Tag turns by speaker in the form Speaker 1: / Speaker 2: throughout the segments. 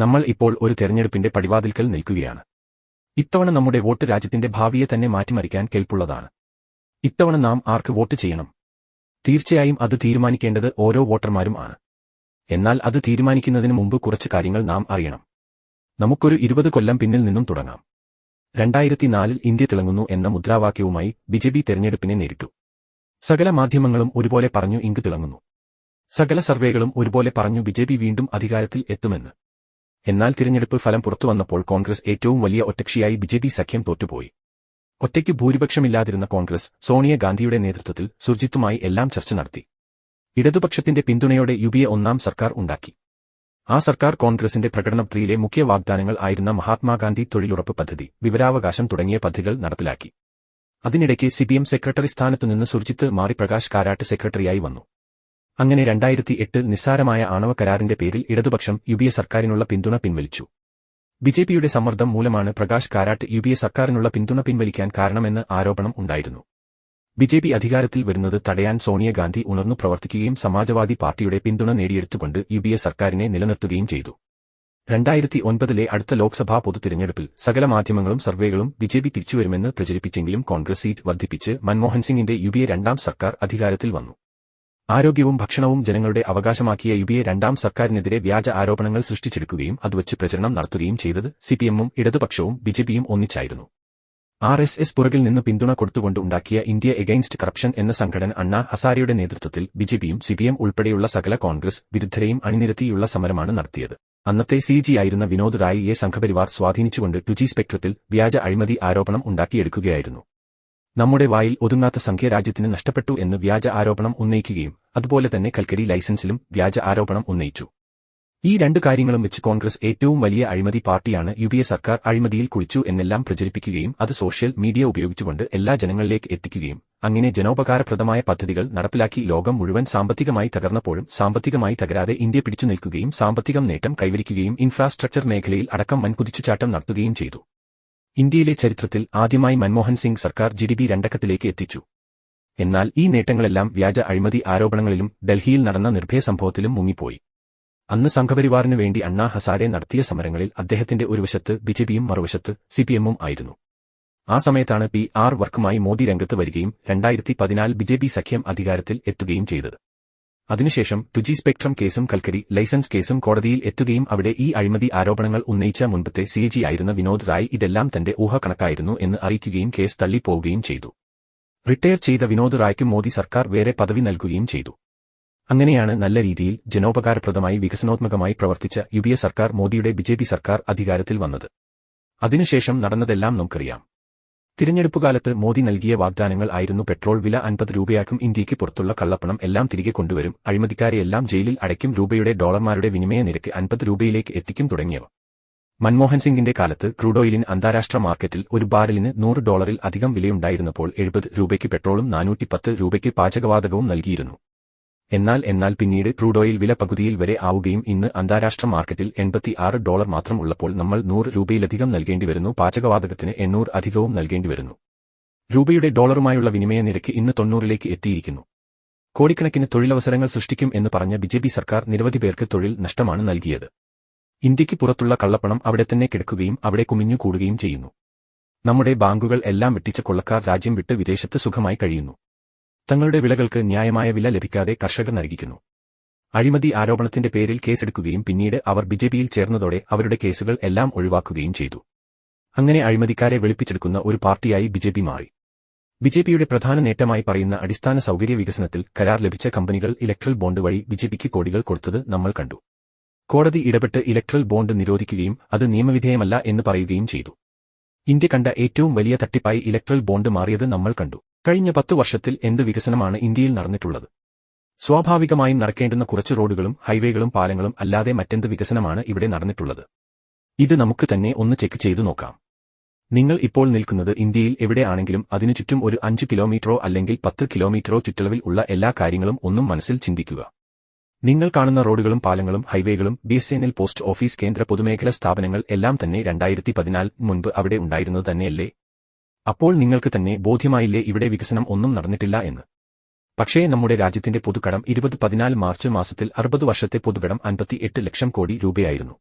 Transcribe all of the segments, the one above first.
Speaker 1: നമ്മൾ ഇപ്പോൾ ഒരു തെരഞ്ഞെടുപ്പിന്റെ പടിവാതിൽക്കൽ നിൽക്കുകയാണ്. ഇത്തവണ നമ്മുടെ വോട്ട് രാജ്യത്തിന്റെ ഭാവിയെ തന്നെ മാറ്റിമറിക്കാൻ കെൽപ്പുള്ളതാണ്. ഇത്തവണ നാം ആർക്ക് വോട്ട് ചെയ്യണം? തീർച്ചയായും അത് തീരുമാനിക്കേണ്ടത് ഓരോ വോട്ടർമാരും ആണ്. എന്നാൽ അത് തീരുമാനിക്കുന്നതിന് മുമ്പ് കുറച്ച് കാര്യങ്ങൾ നാം അറിയണം. നമുക്കൊരു ഇരുപത് കൊല്ലം പിന്നിൽ നിന്നും തുടങ്ങാം. രണ്ടായിരത്തി നാലിൽ ഇന്ത്യ തിളങ്ങുന്നു എന്ന മുദ്രാവാക്യവുമായി ബിജെപി തെരഞ്ഞെടുപ്പിനെ നേരിട്ടു. സകല മാധ്യമങ്ങളും ഒരുപോലെ പറഞ്ഞു ഇങ്ക് തിളങ്ങുന്നു. സകല സർവേകളും ഒരുപോലെ പറഞ്ഞു ബിജെപി വീണ്ടും അധികാരത്തിൽ എത്തുമെന്ന്. എന്നാൽ തിരഞ്ഞെടുപ്പ് ഫലം പുറത്തുവന്നപ്പോൾ കോൺഗ്രസ് ഏറ്റവും വലിയ ഒറ്റകക്ഷിയായി ബിജെപി സഖ്യം തോറ്റുപോയി. ഒറ്റയ്ക്ക് ഭൂരിപക്ഷമില്ലാതിരുന്ന കോൺഗ്രസ് സോണിയാഗാന്ധിയുടെ നേതൃത്വത്തിൽ സുർജിത്തുമായി എല്ലാം ചർച്ച നടത്തി. ഇടതുപക്ഷത്തിന്റെ പിന്തുണയോടെ യുപിഎ ഒന്നാം സർക്കാർ ഉണ്ടാക്കി. ആ സർക്കാർ കോൺഗ്രസിന്റെ പ്രകടനപത്രിയിലെ മുഖ്യ വാഗ്ദാനങ്ങൾ ആയിരുന്ന മഹാത്മാഗാന്ധി തൊഴിലുറപ്പ് പദ്ധതി വിവരാവകാശം തുടങ്ങിയ പദ്ധതികൾ നടപ്പിലാക്കി. അതിനിടയ്ക്ക് സിപിഎം സെക്രട്ടറി സ്ഥാനത്തുനിന്ന് സുർജിത്ത് മാറി പ്രകാശ് കാരാട്ട് സെക്രട്ടറിയായി വന്നു. അങ്ങനെ രണ്ടായിരത്തി എട്ടിൽ നിസ്സാരമായ ആണവ കരാറിന്റെ പേരിൽ ഇടതുപക്ഷം യുപിഎ സർക്കാരിനുള്ള പിന്തുണ പിൻവലിച്ചു. ബിജെപിയുടെ സമ്മർദ്ദം മൂലമാണ് പ്രകാശ് കാരാട്ട് യുപിഎ സർക്കാരിനുള്ള പിന്തുണ പിൻവലിക്കാൻ കാരണമെന്ന് ആരോപണം ഉണ്ടായിരുന്നു. ബിജെപി അധികാരത്തിൽ വരുന്നത് തടയാൻ സോണിയാഗാന്ധി ഉണർന്നു പ്രവർത്തിക്കുകയും സമാജ്വാദി പാർട്ടിയുടെ പിന്തുണ നേടിയെടുത്തുകൊണ്ട് യുപിഎ സർക്കാരിനെ നിലനിർത്തുകയും ചെയ്തു. രണ്ടായിരത്തി ഒൻപതിലെ അടുത്ത ലോക്സഭാ പൊതുതിരഞ്ഞെടുപ്പിൽ സകല മാധ്യമങ്ങളും സർവേകളും ബിജെപി തിരിച്ചുവരുമെന്ന് പ്രചരിപ്പിച്ചെങ്കിലും കോൺഗ്രസ് സീറ്റ് വർദ്ധിപ്പിച്ച് മൻമോഹൻ സിംഗിന്റെ യുപിഎ രണ്ടാം സർക്കാർ അധികാരത്തിൽ വന്നു. ആരോഗ്യവും ഭക്ഷണവും ജനങ്ങളുടെ അവകാശമാക്കിയ യുപിഎ രണ്ടാം സർക്കാരിനെതിരെ വ്യാജ ആരോപണങ്ങൾ സൃഷ്ടിച്ചെടുക്കുകയും അതുവച്ച് പ്രചരണം നടത്തുകയും ചെയ്തത് സിപിഎമ്മും ഇടതുപക്ഷവും ബിജെപിയും ഒന്നിച്ചായിരുന്നു. ആർ എസ് എസ് പുറകിൽ നിന്ന് പിന്തുണ കൊടുത്തുകൊണ്ട് ഉണ്ടാക്കിയ ഇന്ത്യ എഗെയിൻസ്റ്റ് കറപ്ഷൻ എന്ന സംഘടന അണ്ണാ ഹസാരിയുടെ നേതൃത്വത്തിൽ ബിജെപിയും സിപിഎം ഉൾപ്പെടെയുള്ള സകല കോൺഗ്രസ് വിരുദ്ധരെയും അണിനിരത്തിയുള്ള സമരമാണ് നടത്തിയത്. അന്നത്തെ സി ആയിരുന്ന വിനോദ് റായിയെ സംഘപരിവാർ സ്വാധീനിച്ചുകൊണ്ട് ടുജി സ്പെക്ട്രത്തിൽ വ്യാജ അഴിമതി ആരോപണം ഉണ്ടാക്കിയെടുക്കുകയായിരുന്നു. നമ്മുടെ വായിൽ ഒതുങ്ങാത്ത സംഖ്യ രാജ്യത്തിന് നഷ്ടപ്പെട്ടു എന്ന് വ്യാജ ആരോപണം ഉന്നയിക്കുകയും അതുപോലെ തന്നെ കൽക്കരി ലൈസൻസിലും വ്യാജ ആരോപണം ഉന്നയിച്ചു. ഈ രണ്ട് കാര്യങ്ങളും വെച്ച് കോൺഗ്രസ് ഏറ്റവും വലിയ അഴിമതി പാർട്ടിയാണ് യു സർക്കാർ അഴിമതിയിൽ കുളിച്ചു എന്നെല്ലാം പ്രചരിപ്പിക്കുകയും അത് സോഷ്യൽ മീഡിയ ഉപയോഗിച്ചുകൊണ്ട് എല്ലാ ജനങ്ങളിലേക്ക് എത്തിക്കുകയും അങ്ങനെ ജനോപകാരപ്രദമായ പദ്ധതികൾ നടപ്പിലാക്കി ലോകം മുഴുവൻ സാമ്പത്തികമായി തകർന്നപ്പോഴും സാമ്പത്തികമായി തകരാതെ ഇന്ത്യ പിടിച്ചു നിൽക്കുകയും സാമ്പത്തികം നേട്ടം കൈവരിക്കുകയും ഇൻഫ്രാസ്ട്രക്ചർ മേഖലയിൽ അടക്കം വൻകുതിച്ചുചാട്ടം നടത്തുകയും ചെയ്തു. ഇന്ത്യയിലെ ചരിത്രത്തിൽ ആദ്യമായി മൻമോഹൻ സിംഗ് സർക്കാർ ജി രണ്ടക്കത്തിലേക്ക് എത്തിച്ചു. എന്നാൽ ഈ നേട്ടങ്ങളെല്ലാം വ്യാജ അഴിമതി ആരോപണങ്ങളിലും ഡൽഹിയിൽ നടന്ന നിർഭയ സംഭവത്തിലും മുങ്ങിപ്പോയി. അന്ന് സംഘപരിവാറിനു വേണ്ടി അണ്ണാ ഹസാരെ നടത്തിയ സമരങ്ങളിൽ അദ്ദേഹത്തിന്റെ ഒരു വശത്ത് ബിജെപിയും മറുവശത്ത് സിപിഎമ്മും ആയിരുന്നു. ആ സമയത്താണ് പി ആർ വർക്കുമായി മോദി രംഗത്ത് വരികയും രണ്ടായിരത്തി പതിനാല് ബിജെപി സഖ്യം അധികാരത്തിൽ എത്തുകയും ചെയ്തത്. അതിനുശേഷം ടുജി സ്പെക്ട്രം കേസും കൽക്കരി ലൈസൻസ് കേസും കോടതിയിൽ എത്തുകയും അവിടെ ഈ അഴിമതി ആരോപണങ്ങൾ ഉന്നയിച്ച മുൻപത്തെ സി ജി ആയിരുന്ന വിനോദ് റായ് ഇതെല്ലാം തന്റെ ഊഹക്കണക്കായിരുന്നു എന്ന് അറിയിക്കുകയും കേസ് തള്ളിപ്പോവുകയും ചെയ്തു. റിട്ടയർ ചെയ്ത വിനോദ് റായ്ക്കും മോദി സർക്കാർ വേറെ പദവി നൽകുകയും ചെയ്തു. അങ്ങനെയാണ് നല്ല രീതിയിൽ ജനോപകാരപ്രദമായി വികസനോത്മകമായി പ്രവർത്തിച്ച യു സർക്കാർ മോദിയുടെ ബിജെപി സർക്കാർ അധികാരത്തിൽ വന്നത്. അതിനുശേഷം നടന്നതെല്ലാം നമുക്കറിയാം. തിരഞ്ഞെടുപ്പുകാലത്ത് മോദി നൽകിയ വാഗ്ദാനങ്ങൾ ആയിരുന്നു പെട്രോൾ വില അൻപത് രൂപയാക്കും ഇന്ത്യയ്ക്ക് പുറത്തുള്ള കള്ളപ്പണം എല്ലാം തിരികെ കൊണ്ടുവരും അഴിമതിക്കാരെയെല്ലാം ജയിലിൽ അടയ്ക്കും രൂപയുടെ ഡോളർമാരുടെ വിനിമയ നിരക്ക് അൻപത് രൂപയിലേക്ക് എത്തിക്കും തുടങ്ങിയവ. മൻമോഹൻ സിംഗിന്റെ കാലത്ത് ക്രൂഡ് ഓയിലിന് അന്താരാഷ്ട്ര മാർക്കറ്റിൽ ഒരു ബാരലിന് നൂറ് ഡോളറിൽ അധികം വിലയുണ്ടായിരുന്നപ്പോൾ എഴുപത് രൂപയ്ക്ക് പെട്രോളും നാനൂറ്റിപ്പത്ത് രൂപയ്ക്ക് പാചകവാതകവും നൽകിയിരുന്നു. എന്നാൽ എന്നാൽ പിന്നീട് ക്രൂഡ് ഓയിൽ വില പകുതിയിൽ വരെ ആവുകയും ഇന്ന് അന്താരാഷ്ട്ര മാർക്കറ്റിൽ എൺപത്തി ആറ് ഡോളർ മാത്രം ഉള്ളപ്പോൾ നമ്മൾ നൂറ് രൂപയിലധികം നൽകേണ്ടി വരുന്നു പാചകവാതകത്തിന് എണ്ണൂറ് അധികവും നൽകേണ്ടി വരുന്നു. രൂപയുടെ ഡോളറുമായുള്ള വിനിമയ നിരക്ക് ഇന്ന് തൊണ്ണൂറിലേക്ക് എത്തിയിരിക്കുന്നു. കോടിക്കണക്കിന് തൊഴിലവസരങ്ങൾ സൃഷ്ടിക്കും എന്ന് പറഞ്ഞ ബിജെപി സർക്കാർ നിരവധി പേർക്ക് തൊഴിൽ നഷ്ടമാണ് നൽകിയത്. ഇന്ത്യയ്ക്ക് പുറത്തുള്ള കള്ളപ്പണം അവിടെ തന്നെ കിടക്കുകയും അവിടെ കുമിഞ്ഞു കൂടുകയും ചെയ്യുന്നു. നമ്മുടെ ബാങ്കുകൾ എല്ലാം വെട്ടിച്ച കൊള്ളക്കാർ രാജ്യം വിട്ട് വിദേശത്ത് സുഖമായി കഴിയുന്നു. തങ്ങളുടെ വിളകൾക്ക് ന്യായമായ വില ലഭിക്കാതെ കർഷകർ നൽകിക്കുന്നു അഴിമതി ആരോപണത്തിന്റെ പേരിൽ കേസെടുക്കുകയും പിന്നീട് അവർ ബിജെപിയിൽ ചേർന്നതോടെ അവരുടെ കേസുകൾ എല്ലാം ഒഴിവാക്കുകയും ചെയ്തു. അങ്ങനെ അഴിമതിക്കാരെ വെളുപ്പിച്ചെടുക്കുന്ന ഒരു പാർട്ടിയായി ബിജെപി മാറി. ബിജെപിയുടെ പ്രധാന നേട്ടമായി പറയുന്ന അടിസ്ഥാന സൗകര്യ വികസനത്തിൽ കരാർ ലഭിച്ച കമ്പനികൾ ഇലക്ട്രൽ ബോണ്ട് വഴി ബിജെപിക്ക് കോടികൾ കൊടുത്തത് നമ്മൾ കണ്ടു. കോടതി ഇടപെട്ട് ഇലക്ട്രൽ ബോണ്ട് നിരോധിക്കുകയും അത് നിയമവിധേയമല്ല എന്ന് പറയുകയും ചെയ്തു. ഇന്ത്യ കണ്ട ഏറ്റവും വലിയ തട്ടിപ്പായി ഇലക്ട്രൽ ബോണ്ട് മാറിയത് നമ്മൾ കണ്ടു. കഴിഞ്ഞ പത്തു വർഷത്തിൽ എന്ത് വികസനമാണ് ഇന്ത്യയിൽ നടന്നിട്ടുള്ളത്? സ്വാഭാവികമായും നടക്കേണ്ടുന്ന കുറച്ച് റോഡുകളും ഹൈവേകളും പാലങ്ങളും അല്ലാതെ മറ്റെന്ത് വികസനമാണ് ഇവിടെ നടന്നിട്ടുള്ളത്? ഇത് നമുക്ക് തന്നെ ഒന്ന് ചെക്ക് ചെയ്തു നോക്കാം. നിങ്ങൾ ഇപ്പോൾ നിൽക്കുന്നത് ഇന്ത്യയിൽ എവിടെയാണെങ്കിലും അതിനു ചുറ്റും ഒരു അഞ്ച് കിലോമീറ്ററോ അല്ലെങ്കിൽ പത്ത് കിലോമീറ്ററോ ചുറ്റളവിൽ ഉള്ള എല്ലാ കാര്യങ്ങളും ഒന്നും മനസ്സിൽ ചിന്തിക്കുക. നിങ്ങൾ കാണുന്ന റോഡുകളും പാലങ്ങളും ഹൈവേകളും B S N L post office കേന്ദ്ര പൊതുമേഖലാ സ്ഥാപനങ്ങൾ എല്ലാം തന്നെ രണ്ടായിരത്തി പതിനാല് മുൻപ് അവിടെ ഉണ്ടായിരുന്നത് തന്നെയല്ലേ? അപ്പോൾ നിങ്ങൾക്ക് തന്നെ ബോധ്യമായില്ലേ ഇവിടെ വികസനം ഒന്നും നടന്നിട്ടില്ല എന്ന്? പക്ഷേ നമ്മുടെ രാജ്യത്തിന്റെ പൊതുകടം ഇരുപത് പതിനാല് മാർച്ച് മാസത്തിൽ അറുപത് വർഷത്തെ പൊതുകടം അൻപത്തി എട്ട് ലക്ഷം കോടി രൂപയായിരുന്നു.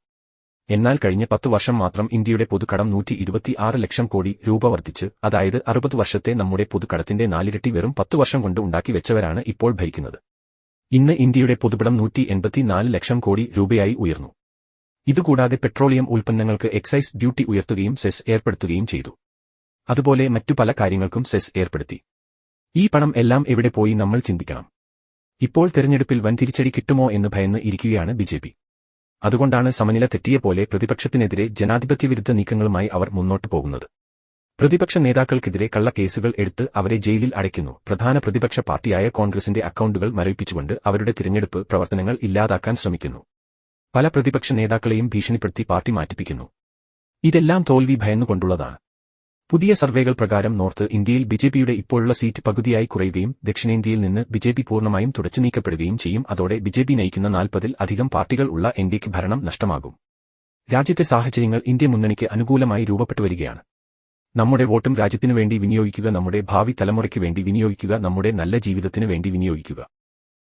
Speaker 1: എന്നാൽ കഴിഞ്ഞ പത്ത് വർഷം മാത്രം ഇന്ത്യയുടെ പൊതുകടം നൂറ്റി ഇരുപത്തിയാറ് ലക്ഷം കോടി രൂപ വർദ്ധിച്ച് അതായത് അറുപത് വർഷത്തെ നമ്മുടെ പൊതുകടത്തിന്റെ നാലിരട്ടി വെറും പത്ത് വർഷം കൊണ്ട് ഉണ്ടാക്കി വെച്ചവരാണ് ഇപ്പോൾ ഭരിക്കുന്നത്. ഇന്ന് ഇന്ത്യയുടെ പൊതുപടം നൂറ്റി എൺപത്തിനാല് ലക്ഷം കോടി രൂപയായി ഉയർന്നു. ഇതുകൂടാതെ പെട്രോളിയം ഉൽപ്പന്നങ്ങൾക്ക് എക്സൈസ് ഡ്യൂട്ടി ഉയർത്തുകയും സെസ് ഏർപ്പെടുത്തുകയും ചെയ്തു. അതുപോലെ മറ്റു പല കാര്യങ്ങൾക്കും സെസ് ഏർപ്പെടുത്തി. ഈ പണം എല്ലാം എവിടെ പോയി നമ്മൾ ചിന്തിക്കണം. ഇപ്പോൾ തെരഞ്ഞെടുപ്പിൽ വൻ തിരിച്ചടി കിട്ടുമോ എന്ന് ഭയന്ന് ഇരിക്കുകയാണ് ബിജെപി അതുകൊണ്ടാണ് സമനില തെറ്റിയ പോലെ പ്രതിപക്ഷത്തിനെതിരെ ജനാധിപത്യ വിരുദ്ധ നീക്കങ്ങളുമായി അവർ മുന്നോട്ടു പോകുന്നത്. പ്രതിപക്ഷ നേതാക്കൾക്കെതിരെ കള്ളക്കേസുകൾ എടുത്ത് അവരെ ജയിലിൽ അടയ്ക്കുന്നു. പ്രധാന പ്രതിപക്ഷ പാർട്ടിയായ കോൺഗ്രസിന്റെ അക്കൌണ്ടുകൾ മരവിപ്പിച്ചുകൊണ്ട് അവരുടെ തിരഞ്ഞെടുപ്പ് പ്രവർത്തനങ്ങൾ ഇല്ലാതാക്കാൻ ശ്രമിക്കുന്നു. പല പ്രതിപക്ഷ നേതാക്കളെയും ഭീഷണിപ്പെടുത്തി പാർട്ടി മാറ്റിപ്പിക്കുന്നു. ഇതെല്ലാം തോൽവി ഭയന്നുകൊണ്ടുള്ളതാണ്. പുതിയ സർവേകൾ പ്രകാരം നോർത്ത് ഇന്ത്യയിൽ ബിജെപിയുടെ ഇപ്പോഴുള്ള സീറ്റ് പകുതിയായി കുറയുകയും ദക്ഷിണേന്ത്യയിൽ നിന്ന് ബിജെപി പൂർണമായും തുടച്ചു നീക്കപ്പെടുകയും ചെയ്യും. അതോടെ ബിജെപി നയിക്കുന്ന നാൽപ്പതിൽ അധികം പാർട്ടികൾ ഉള്ള എൻഡിക്ക് ഭരണം നഷ്ടമാകും. രാജ്യത്തെ സാഹചര്യങ്ങൾ ഇന്ത്യ മുന്നണിക്ക് അനുകൂലമായി രൂപപ്പെട്ടു വരികയാണ് നമ്മുടെ വോട്ടും രാജ്യത്തിനു വേണ്ടി വിനിയോഗിക്കുക നമ്മുടെ ഭാവി തലമുറയ്ക്ക് വേണ്ടി വിനിയോഗിക്കുക നമ്മുടെ നല്ല ജീവിതത്തിനു വേണ്ടി വിനിയോഗിക്കുക.